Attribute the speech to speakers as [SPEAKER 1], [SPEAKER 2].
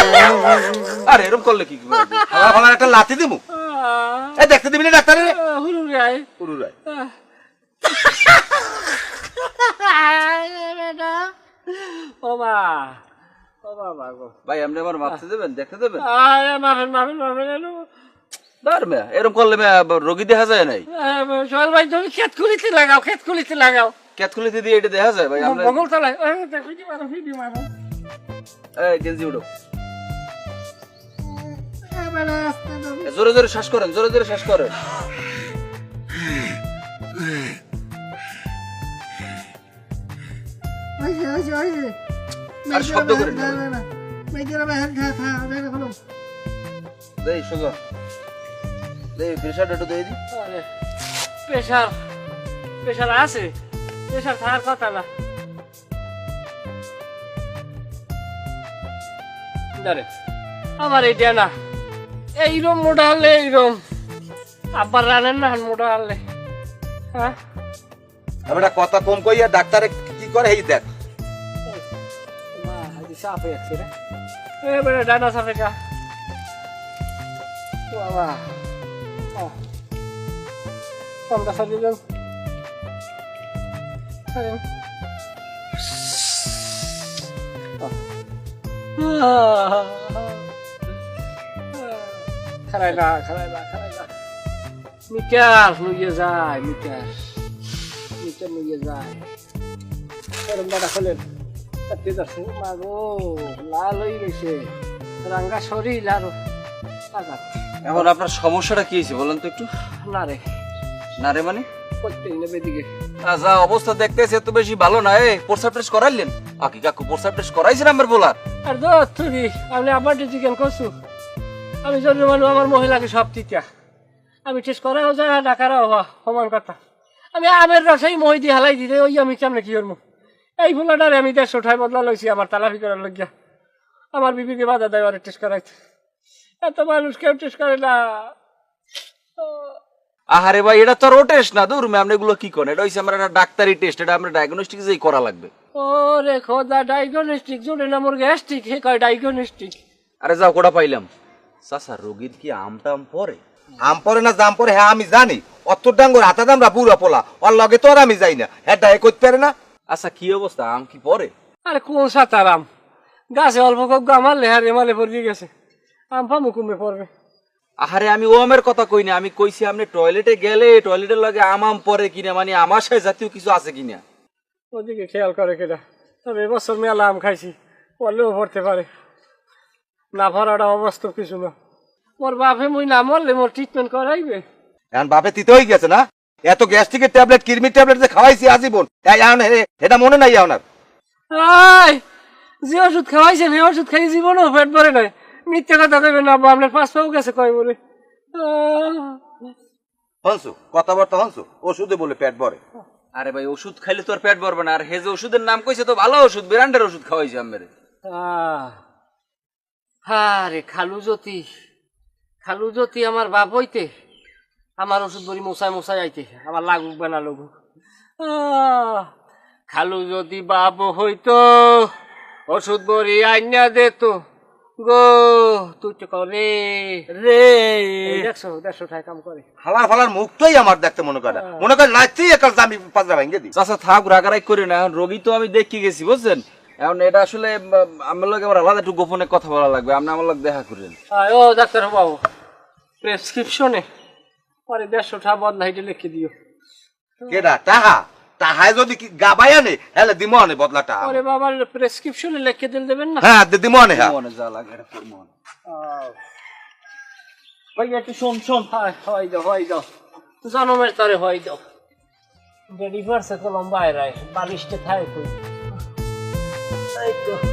[SPEAKER 1] আরে এরকম করলে কি? হালা একটা লাথি দিমু? এই দেখতে দিবি না ডাক্তারে?
[SPEAKER 2] হুরু গাই।
[SPEAKER 1] পুরু রায়
[SPEAKER 2] ও মা ও বাবা গো।
[SPEAKER 1] ভাই আপনি আমার মাপতে দেবেন দেখতে দেবেন?
[SPEAKER 2] আয় মাফেন মাফেন মাফেন
[SPEAKER 1] দার মেয়া এরকম করলে মেয়া রোগী দেখা যায় নাই?
[SPEAKER 2] সোহেল ভাই তুমি খেত খুলিতে লাগাও খেত খুলিতে লাগাও।
[SPEAKER 1] ক্যাতকুলিতে দিয়ে এটা দেখা যায় ভাই আমরা
[SPEAKER 2] বগল তলায়। দেখো কি মারো ভিডিও মারো।
[SPEAKER 1] এই গেঞ্জি উঠো জোরে জোরে শ্বাস করেন জোরে জোরে শ্বাস করেন। আর শব্দ করেন দেই সুগা দেই প্রেশারটা একটু দিয়ে দি।
[SPEAKER 2] প্রেশার প্রেশার আছে। প্রেশার থাকার কথা না। ধরে আমার এইটা না। এইরম মোটা হলে এইরম। আব্বার রানেন না মোটা হলে। হ্যাঁ?
[SPEAKER 1] আমি একটা কথা কম কইয়া ডাক্তারে কি করে? এই দেখ।
[SPEAKER 2] মা আজ সাফে আছে রে। এ বেটা ডানা সাফে কা। বাবা। আমরা যান খারাই না খারাই না খারাই না মিটার লইয়ে যায় মিটার মিটার লইয়ে যায় এরম দাদা খোলেন কাটতে যাচ্ছে মাগো লাল হয়ে গেছে রাঙ্গা শরীর আরও টাকা
[SPEAKER 1] এখন আপনার সমস্যাটা কি হয়েছে বলেন তো একটু?
[SPEAKER 2] না রে।
[SPEAKER 1] না রে মানে?
[SPEAKER 2] করতেই নেবে দিকে
[SPEAKER 1] যা অবস্থা দেখতেছে এত বেশি ভালো না। এ প্রস্রাব টেস্ট করাইলেন? আকি কাকু প্রস্রাব টেস্ট করাইছেন আমার বলার?
[SPEAKER 2] আর দোস্ত তুই আমি আবার চিকেন করছু। আমি জন্য মানুষ আমার মহিলাকে সব তিতা। আমি টেস্ট করাও যায় আর ডাকারাও হওয়া সমান কথা। আমি আমের রসাই মহি দিয়ে হালাই দিতে ওই আমি কেমনে কি করব? এই ফুলাটারে আমি দেড়শো ঠাই বদলা লইছি আমার তালাফি করার লজ্ঞা আমার বিবিকে বাধা দেয় টেস্ট করাইতে। এত মানুষ কেউ টেস্ট করে না।
[SPEAKER 1] আহারে ভাই এটা তো আর ও টেস্ট না দূর আপনি এগুলো কি করেন? এটা হইছে আমার একটা ডাক্তারি টেস্ট এটা আমরা ডায়াগনস্টিক যেই করা লাগবে।
[SPEAKER 2] ও রে খোদা ডায়াগনস্টিক জোরে না মোর গ্যাস্ট্রিক হে কয় ডায়াগনস্টিক
[SPEAKER 1] আরে যাও কোটা পাইলাম? চাচা রোগীর কি আম টাম পরে? আম পরে না জাম পরে হ্যাঁ আমি জানি। অত ডাঙ্গর হাতা দামরা বুড়া পোলা ওর লগে তো আর আমি যাই না। হ্যাঁ ডাই করতে পারে না? আচ্ছা কি অবস্থা? আম কি পরে?
[SPEAKER 2] আরে কোন সাতারাম গাছে অল্প কম গামার লেহার এমালে পড়ে গেছে। আম ফামু কমে পড়বে।
[SPEAKER 1] আহারে আমি ও আমের কথা কই না আমি কইছি আপনি টয়লেটে গেলে টয়লেটের লগে আম আম পরে কিনা মানে আমার সাথে জাতীয় কিছু আছে কিনা?
[SPEAKER 2] ওদিকে খেয়াল করে কেটা তবে এবছর মেলা আম খাইছি পড়লেও পড়তে পারে। না ভরাটা অবাস্তব কিছু না। মোর বাপে মুই না মরলে মোর ট্রিটমেন্ট করাইবে।
[SPEAKER 1] এখন বাপে তিতে হয়ে গেছে না? এত গ্যাস্ট্রিকের ট্যাবলেট কিরমির ট্যাবলেট যে খাওয়াইছি আজীবন এটা মনে নাই আপনার?
[SPEAKER 2] আই যে ওষুধ খাওয়াইছেন এই ওষুধ খাই জীবনও পেট ভরে নাই। মিথ্যে কথা কইবেন না আপনার পাঁচ পাও গেছে কয় বলে।
[SPEAKER 1] হনসু কথাবার্তা হনসু ওষুধে বলে পেট ভরে। আরে ভাই ওষুধ খাইলে তোর পেট ভরবে না। আর হে যে ওষুধের নাম কইছে তো ভালো ওষুধ ব্র্যান্ডের ওষুধ খাওয়াইছে আমের
[SPEAKER 2] আহ, হারে খালু জ্যোতি খালু জ্যোতি আমার বাপ হইতে আমার ওষুধ বড়ি মশাই মশাই আইতে আমার লাগুক বা না লাগুক। খালু যদি বাপ হইতো ওষুধ বড়ি আইনা দিত। গো তুই তো করে রে। দেখছ দেড়শো টাকা কাম করে।
[SPEAKER 1] হালার ফালার মুখটাই আমার দেখতে মনে করে মনে করে নাচতেই একাল আমি পাঁচটা ভেঙে দিই চাচা থাক রাগারাই করি না রোগী তো আমি দেখি গেছি বুঝছেন? এখন এটা আসলে আমার লোক আমার আলাদা একটু গোপনে কথা বলা লাগবে আপনি আমার লোক দেখা করেন।
[SPEAKER 2] ও ডাক্তার বাবু প্রেসক্রিপশনে পরে দেড়শো টাকা বদলাইতে লিখে দিও।
[SPEAKER 1] কেডা? যদি কি গাবাই আনে হেলে দিম আনে বদলাটা।
[SPEAKER 2] বাবার প্রেসক্রিপশনে লিখে দিল দেবেন না?
[SPEAKER 1] হ্যাঁ দিম আনে হ্যাঁ। যা লাগে এটা।
[SPEAKER 2] ভাই একটু শোন শোন। হয় হয় দাও হয় দাও। জনমের তরে হয় দাও। কলম বাইরে বালিশতে থাকে কই? এই তো